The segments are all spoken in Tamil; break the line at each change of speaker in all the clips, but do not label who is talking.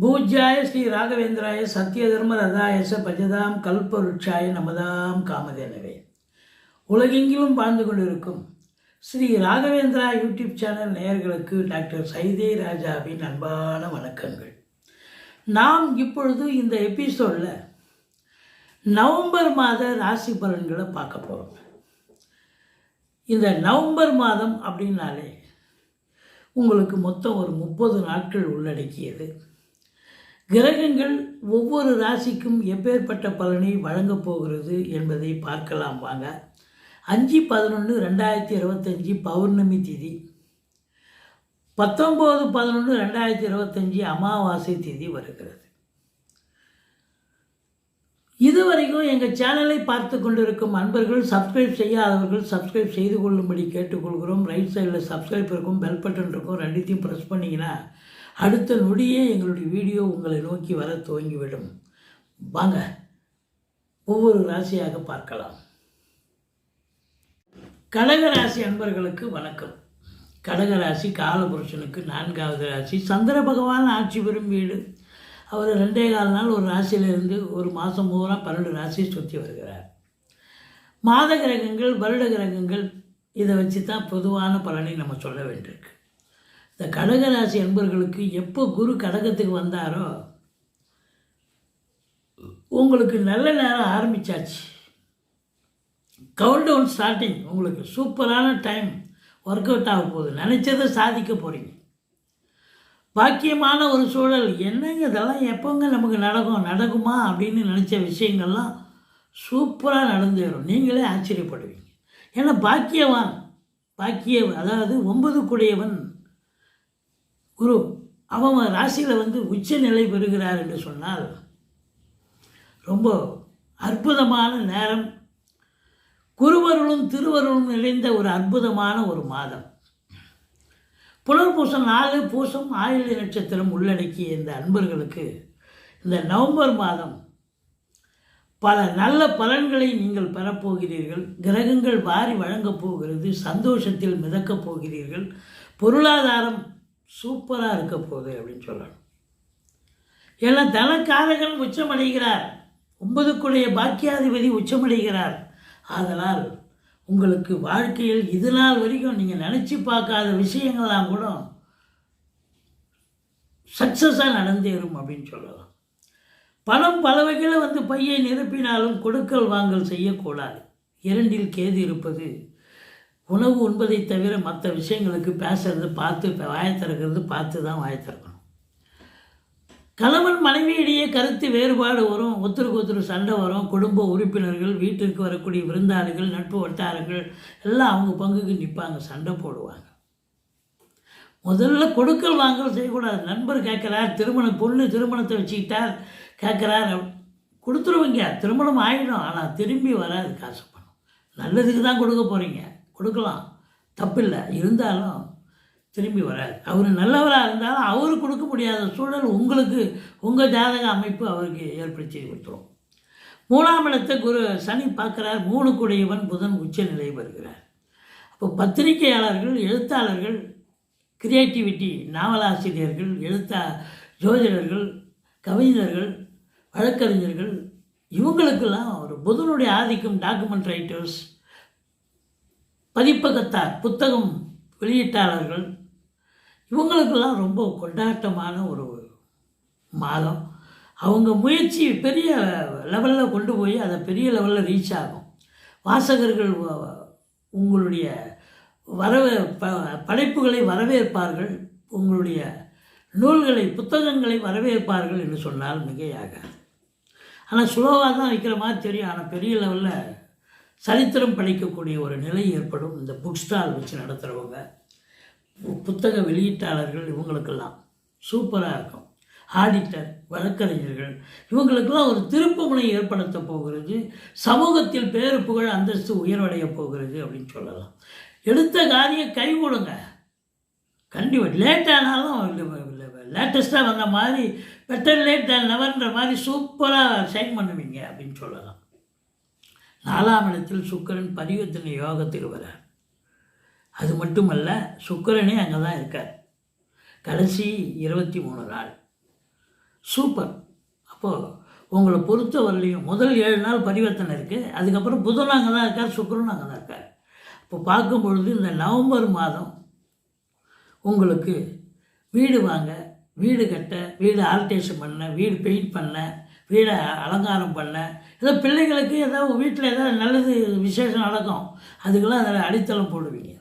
பூஜ்யாய ஸ்ரீ ராகவேந்திராய சத்திய தர்ம ரதாயச பஜதாம் கல்பருட்சாய நமதாம் காமதேனவே. உலகெங்கிலும் வாழ்ந்து கொண்டிருக்கும் ஸ்ரீ ராகவேந்திரா யூடியூப் சேனல் நேயர்களுக்கு டாக்டர் சைதே ராஜாவின் அன்பான வணக்கங்கள். நாம் இப்பொழுது இந்த எபிசோடில் நவம்பர் மாத ராசி பலன்களை பார்க்க போகிறோம் இந்த நவம்பர் மாதம் அப்படின்னாலே உங்களுக்கு மொத்தம் ஒரு முப்பது நாட்கள் உள்ளடக்கியது. கிரகங்கள் ஒவ்வொரு ராசிக்கும் எப்பேற்பட்ட பலனை வழங்கப் போகிறது என்பதை பார்க்கலாம் வாங்க. அஞ்சு பதினொன்று ரெண்டாயிரத்தி இருபத்தஞ்சி பௌர்ணமி திதி. பத்தொம்போது பதினொன்று ரெண்டாயிரத்தி இருபத்தஞ்சி அமாவாசை திதி வருகிறது. இதுவரைக்கும் எங்கள் சேனலை பார்த்து கொண்டிருக்கும் அன்பர்கள் சப்ஸ்கிரைப் செய்யாதவர்கள் சப்ஸ்கிரைப் செய்து கொள்ளும்படி கேட்டுக்கொள்கிறோம். ரைட் சைடில் சப்ஸ்கிரைப் இருக்கும் பெல் பட்டன் இருக்கும் ரெண்டுத்தையும் ப்ரெஸ் பண்ணிங்கன்னா அடுத்த நொடியே எங்களுடைய வீடியோ உங்களை நோக்கி வர துவங்கிவிடும். வாங்க ஒவ்வொரு ராசியாக பார்க்கலாம். கடகராசி அன்பர்களுக்கு வணக்கம். கடகராசி காலபுருஷனுக்கு நான்காவது ராசி. சந்திர பகவான் ஆட்சி பெறும் வீடு. அவர் ரெண்டே கால நாள் ஒரு ராசியிலிருந்து ஒரு மாதம் பூரா பன்னெண்டு ராசியை சுற்றி வருகிறார். மாத கிரகங்கள் வருட கிரகங்கள் இதை வச்சு தான் பொதுவான பலனை நம்ம சொல்ல வேண்டியிருக்கு. இந்த கடகராசி என்பர்களுக்கு எப்போ குரு கடகத்துக்கு வந்தாரோ உங்களுக்கு நல்ல நேரம் ஆரம்பிச்சாச்சு. கவுண்ட் டவுன் ஸ்டார்டிங் உங்களுக்கு சூப்பரான டைம் ஒர்க் அவுட் ஆக போகுது. நினச்சதை சாதிக்க போகிறீங்க பாக்கியமான ஒரு சூழல். என்னங்க இதெல்லாம்? எப்போங்க நமக்கு நடக்கும்? நடக்குமா? அப்படின்னு நினச்ச விஷயங்கள்லாம் சூப்பராக நடந்தேறும். நீங்களே ஆச்சரியப்படுவீங்க. ஏன்னா பாக்கியவான் பாக்கிய அதாவது ஒன்பது குடையவன் குரு அவன் ராசியில் வந்து உச்ச நிலை பெறுகிறார் என்று சொன்னால் ரொம்ப அற்புதமான நேரம். குருவருளும் திருவருளும் நிறைந்த ஒரு அற்புதமான ஒரு மாதம். புனர்பூசம் நாலு பூசம் ஆயுள் நட்சத்திரம் உள்ளடக்கிய இந்த அன்பர்களுக்கு இந்த நவம்பர் மாதம் பல நல்ல பலன்களை நீங்கள் பெறப்போகிறீர்கள் கிரகங்கள் வாரி வழங்கப் போகிறது சந்தோஷத்தில் மிதக்கப் போகிறீர்கள். பொருளாதாரம் சூப்பராக இருக்க போகுது அப்படின்னு சொல்லணும் ஏன்னா தனக்காரகன் உச்சமடைகிறார். ஒன்பதுக்குடைய பாக்கியாதிபதி உச்சமடைகிறார். ஆதலால் உங்களுக்கு வாழ்க்கையில் இது நாள் வரைக்கும் நீங்கள் நினச்சி பார்க்காத விஷயங்கள்லாம் கூட சக்ஸஸாக நடந்தேறும் அப்படின்னு சொல்லலாம். பணம் பல வகையில் வந்து பையை நிரப்பினாலும் கொடுக்கல் வாங்கல் செய்யக்கூடாது. இரண்டில் கேது இருப்பது உணவு உண்பதை தவிர மற்ற விஷயங்களுக்கு பேசுறது பார்த்து இப்போ திறக்கிறது பார்த்து தான் வாயை திறக்கணும். கணவன் மனைவியிடையே கருத்து வேறுபாடு வரும் ஒருத்தருக்கு ஒருத்தர் சண்டை வரும் குடும்ப உறுப்பினர்கள் வீட்டிற்கு வரக்கூடிய விருந்தாளிகள் நட்பு வட்டாரங்கள் எல்லாம் அவங்க பங்குக்கு நிற்பாங்க சண்டை போடுவாங்க. முதல்ல கொடுக்கல் வாங்கல் செய்யக்கூடாது. நண்பர் கேட்குறார் திருமண பொண்ணு திருமணத்தை வச்சுக்கிட்டார் கேட்குறார் கொடுத்துருவீங்க திருமணம் ஆகிடும் ஆனால் திரும்பி வராது காசு பணம். நல்லதுக்கு தான் கொடுக்க போகிறீங்க கொடுக்கலாம். தப்பில்லை. இருந்தாலும் திரும்பி வராது. அவர் நல்லவராக இருந்தாலும் அவர் கொடுக்க முடியாத சூழல் உங்களுக்கு உங்கள் ஜாதக அமைப்பு அவருக்கு ஏற்படுத்தி கொடுத்துரும். மூணாம் இடத்தை குரு சனி பார்க்குறார். மூணு குடையவன் புதன் உச்ச நிலை வருகிறார் அப்போ பத்திரிகையாளர்கள் எழுத்தாளர்கள் கிரியேட்டிவிட்டி நாவலாசிரியர்கள் எழுத்தா ஜோதிடர்கள் கவிஞர்கள் வழக்கறிஞர்கள் இவங்களுக்கெல்லாம் ஒரு புதனுடைய ஆதிக்கம் டாக்குமெண்ட் ரைட்டர்ஸ் பதிப்பகத்தார் புத்தகம் வெளியீட்டாளர்கள். இவங்களுக்கெல்லாம் ரொம்ப கொண்டாட்டமான ஒரு மாதம். அவங்க முயற்சி பெரிய லெவலில் கொண்டு போய் அதை பெரிய லெவலில் ரீச் ஆகும். வாசகர்கள் உங்களுடைய வரவே ப படைப்புகளை வரவேற்பார்கள். உங்களுடைய நூல்களை புத்தகங்களை வரவேற்பார்கள் என்று சொன்னால் மிகையாகாது. ஆனால் ஸ்லோவாக தான் வைக்கிற மாதிரி தெரியும். ஆனால் பெரிய லெவலில் சரித்திரம் படைக்கக்கூடிய ஒரு நிலை ஏற்படும். இந்த புக் ஸ்டால் வச்சு நடத்துகிறவங்க புத்தக வெளியீட்டாளர்கள் இவங்களுக்கெல்லாம் சூப்பராக இருக்கும். ஆடிட்டர் வழக்கறிஞர்கள் இவங்களுக்கெல்லாம் ஒரு திருப்புமுனை ஏற்படுத்த போகிறது. சமூகத்தில் பேரு புகழ் அந்தஸ்து உயர்வடைய போகிறது அப்படின்னு சொல்லலாம். எடுத்த காரியம் கை கொடுங்க. கண்டிப்பாக லேட் ஆனாலும் லேட்டஸ்ட்டாக வந்த மாதிரி பெட்டர் லேட் தேன் நெவர்ன்ற மாதிரி சூப்பராக சைன் பண்ணுவீங்க அப்படின்னு சொல்லலாம். நாலாம் இடத்தில் சுக்கரன் பரிவர்த்தனை யோகத்துக்கு வரார். அது மட்டுமல்ல சுக்கரனே அங்கே தான் இருக்கார். கடைசி இருபத்தி மூணு நாள். சூப்பர். அப்போது உங்களை பொறுத்த வரலையும் முதல் ஏழு நாள் பரிவர்த்தனை இருக்குது அதுக்கப்புறம் புதன் அங்கே தான் இருக்கார் சுக்கரன் அங்கே தான் இருக்கார். இப்போ பார்க்கும் பொழுது இந்த நவம்பர் மாதம் உங்களுக்கு வீடு வாங்க வீடு கட்ட வீடு ஆல்டேஷன் பண்ண வீடு பெயிண்ட் பண்ண வீடை அலங்காரம் பண்ண. ஏதோ பிள்ளைகளுக்கு ஏதாவது வீட்டில் ஏதாவது நல்லது விசேஷம் நடக்கும். அதுக்கெல்லாம் அதில் அடித்தளம் போடுவீங்க.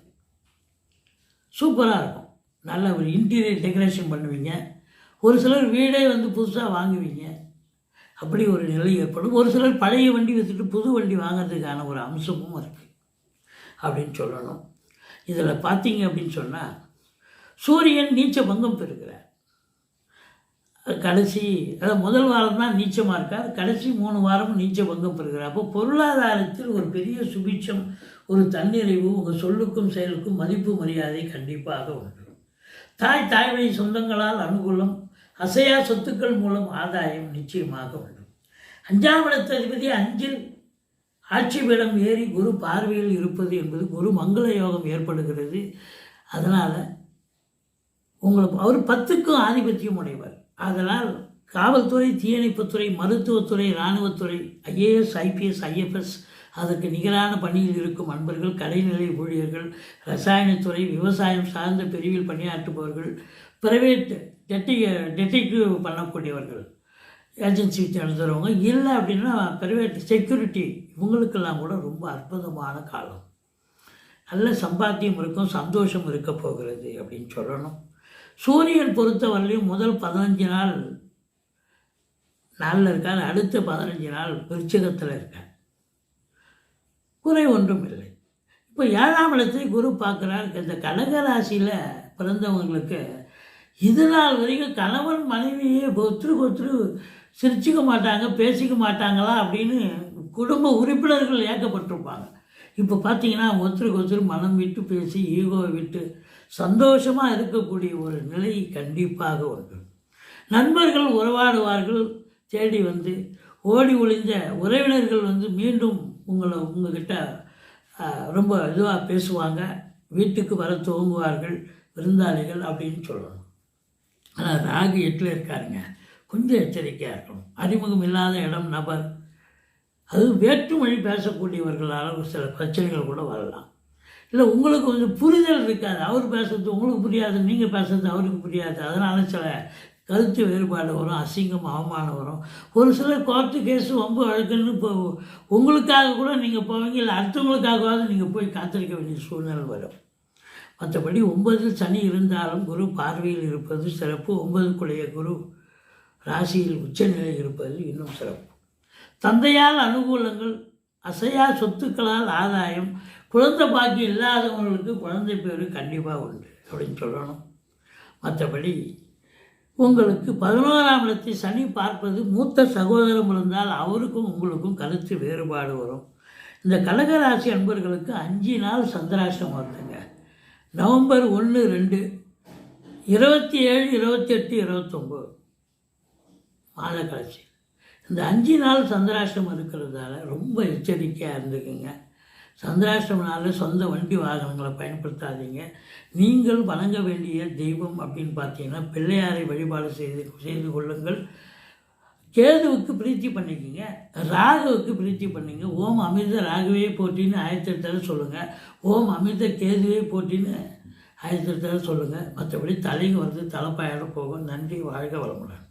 சூப்பராக இருக்கும். நல்ல ஒரு இன்டீரியர் டெக்கரேஷன் பண்ணுவீங்க. ஒரு சிலர் வீடே வந்து புதுசாக வாங்குவீங்க. அப்படி ஒரு நிலை ஏற்படும். ஒரு சிலர் பழைய வண்டி விற்றுட்டு புது வண்டி வாங்குறதுக்கான ஒரு அம்சமும் இருக்குது அப்படின்னு சொல்லணும். இதில் பார்த்தீங்க அப்படின்னு சொன்னால் சூரியன் நீச்ச பங்கம் பெறுகிறார். கடைசி அதாவது முதல் வாரம் தான் நீச்சமாக இருக்கார். கடைசி மூணு வாரமும் நீச்ச பங்கம் பெறுகிறார். அப்போ பொருளாதாரத்தில் ஒரு பெரிய சுபிட்சம் ஒரு தன்னிறைவு உங்கள் சொல்லுக்கும் செயலுக்கும் மதிப்பு மரியாதை கண்டிப்பாக உண்டு. தாய் தாய் வழி சொந்தங்களால் அனுகூலம் அசையா சொத்துக்கள் மூலம் ஆதாயம் நிச்சயமாக உண்டு. அஞ்சாம் இடத்த அதிபதி அஞ்சில் ஆட்சி பீடம் ஏறி குரு பார்வையில் இருப்பது என்பது குரு மங்கள யோகம் ஏற்படுகிறது. அதனால் உங்களுக்கு அவர் பத்துக்கும் ஆதிபத்தியம் உடையவர். அதனால் காவல்துறை தீயணைப்புத்துறை மருத்துவத்துறை இராணுவத்துறை ஐஏஎஸ் ஐபிஎஸ் ஐஎஃப்எஸ் அதற்கு நிகரான பணியில் இருக்கும் அன்பர்கள் கடைநிலை ஊழியர்கள் ரசாயனத்துறை விவசாயம் சார்ந்த பிரிவில் பணியாற்றுபவர்கள் பிரைவேட் டெட்டி டெட்டிக்யூ பண்ணக்கூடியவர்கள் ஏஜென்சி நடத்துகிறவங்க இல்லை அப்படின்னா பிரைவேட் செக்யூரிட்டி இவங்களுக்கெல்லாம் கூட ரொம்ப அற்புதமான காலம். நல்ல சம்பாத்தியம் இருக்கும் சந்தோஷம் இருக்க போகிறது அப்படின்னு சொல்லணும். சூரியன் பொறுத்தவரையிலும் முதல் பதினஞ்சு நாள் நாளில் இருக்கார் அடுத்த பதினஞ்சு நாள் விருச்சகத்தில் இருக்கார். குறை ஒன்றும் இல்லை. இப்போ ஏழாம் இடத்தை குரு பார்க்குறார். இந்த கடக ராசியில் பிறந்தவங்களுக்கு இது நாள் வரைக்கும் கணவன் மனைவியே ஒத்துரு ஒத்துரு சிரிச்சுக்க மாட்டாங்க பேசிக்க மாட்டாங்களா அப்படின்னு குடும்ப உறுப்பினர்கள் ஏக்கப்பட்டிருப்பாங்க இப்போ பார்த்தீங்கன்னா ஒருத்தருக்கு ஒருத்தர் மனம் விட்டு பேசி ஈகோவை விட்டு சந்தோஷமாக இருக்கக்கூடிய ஒரு நிலை கண்டிப்பாக உண்டு. நண்பர்கள் உறவாடுவார்கள் தேடி வந்து ஓடி ஒளிஞ்ச உறவினர்கள் வந்து மீண்டும் உங்களை உங்ககிட்ட ரொம்ப இதுவாக பேசுவாங்க. வீட்டுக்கு வர துவங்குவார்கள் விருந்தாளிகள் அப்படின்னு சொல்லணும். ஆனால் ராகு எட்டில் இருக்காருங்க. கொஞ்சம் எச்சரிக்கையாக இருக்கணும். அறிமுகம் இல்லாத இடம் நபர். அது வேற்றுமொழி பேசக்கூடியவர்களால் ஒரு சில பிரச்சனைகள் கூட வரலாம். இல்லை உங்களுக்கு கொஞ்சம் புரிதல் இருக்காது. அவர் பேசுறது உங்களுக்கு புரியாது நீங்கள் பேசுறது அவருக்கு புரியாது. அதனால் சில கருத்து வேறுபாடு வரும் அசிங்கம் அவமானம் வரும். ஒரு சிலர் கோர்ட்டு கேஸு ரொம்ப வழக்குன்னு இப்போ உங்களுக்காக கூட நீங்கள் போவீங்க இல்லை அடுத்தவங்களுக்காகவாவது நீங்கள் போய் காத்திருக்க வேண்டிய சூழ்நிலை வரும். மற்றபடி ஒன்பதில் சனி இருந்தாலும் குரு பார்வையில் இருப்பது சிறப்பு. ஒன்பதுக்குடைய குரு ராசியில் உச்சநிலை இருப்பது இன்னும் சிறப்பு. தந்தையால் அனுகூலங்கள் அசையா சொத்துக்களால் ஆதாயம் குழந்தை பாக்கியம் இல்லாதவங்களுக்கு குழந்தை பேர் கண்டிப்பாக உண்டு அப்படின்னு சொல்லணும். மற்றபடி உங்களுக்கு பதினோராம் இடத்தை சனி பார்ப்பது மூத்த சகோதரம் இருந்தால் அவருக்கும் உங்களுக்கும் கருத்து வேறுபாடு வரும். இந்த கடகராசி அன்பர்களுக்கு அஞ்சு நாள் சந்திராஷ்டம் வருதுங்க நவம்பர் ஒன்று ரெண்டு இருபத்தி ஏழு இருபத்தி எட்டு இருபத்தொம்போது மாத கடைசி. இந்த அஞ்சு நாள் சந்திராஷ்டம் இருக்கிறதால ரொம்ப எச்சரிக்கையாக இருந்துக்குங்க. சந்திராஷ்டமனால சொந்த வண்டி வாகனங்களை பயன்படுத்தாதீங்க. நீங்கள் வணங்க வேண்டிய தெய்வம் அப்படின்னு பார்த்தீங்கன்னா பிள்ளையாரை வழிபாடு செய்து செய்து கொள்ளுங்கள். கேதுவுக்கு பிரீத்தி பண்ணிக்கிங்க. ராகுவுக்கு பிரீத்தி பண்ணிங்க. ஓம் அமிர்த ராகுவே போட்டின்னு ஆயிரத்தி எட்டாவது சொல்லுங்கள் ஓம் அமிர்த கேதுவே போட்டின்னு ஆயிரத்தி எட்டாவது சொல்லுங்கள் மற்றபடி தலைங்க வந்து தலைப்பாயோட போகும். நன்றி வாழ்க வளமுடன்.